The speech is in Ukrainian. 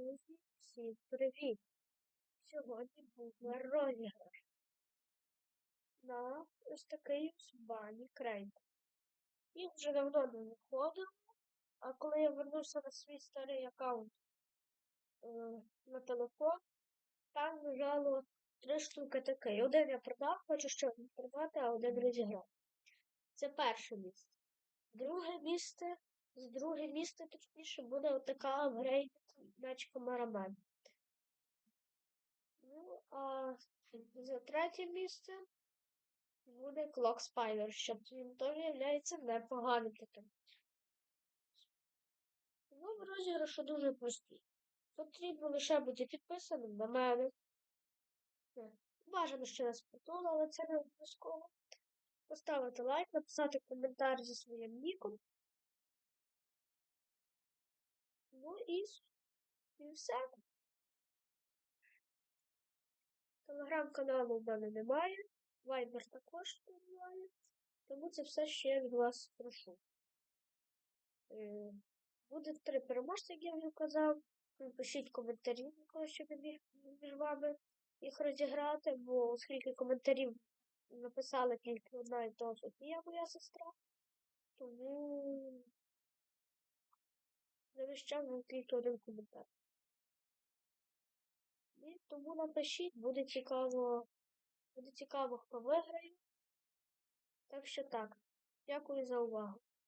Друзі, всім привіт! Сьогодні буде розіграш на ось такий бані крейт. Їх вже давно не виходило, а коли я вернувся на свій старий аккаунт е, на телефон, там лежало три штуки такий. Один я продав, хочу ще один продати, а один розіграв. Це перше місце. Друге місце, з друге місце точніше буде отака апгрейд меч камерамен. Ну, а за третє місце буде Clock Spider, що він теж є непоганим таким. Ну, в розіграшу дуже простий. Потрібно лише бути підписаним на мене. Е, Бажано ще раз притулу, але це не обов'язково. Поставити лайк, написати коментар зі своїм ніком. Ну і, і все. Телеграм-каналу в мене немає, вайбер також немає. Тому це все ще я від вас прошу. Е, Буде три переможці, як я вже казав. Пишіть коментарі, коли між вами їх розіграти, бо оскільки коментарів написала тільки одна і то Софія, моя сестра, тому вам тільки один коментар. І тому напишіть, буде цікаво, буде цікаво, хто виграє. Так що так. Дякую за увагу.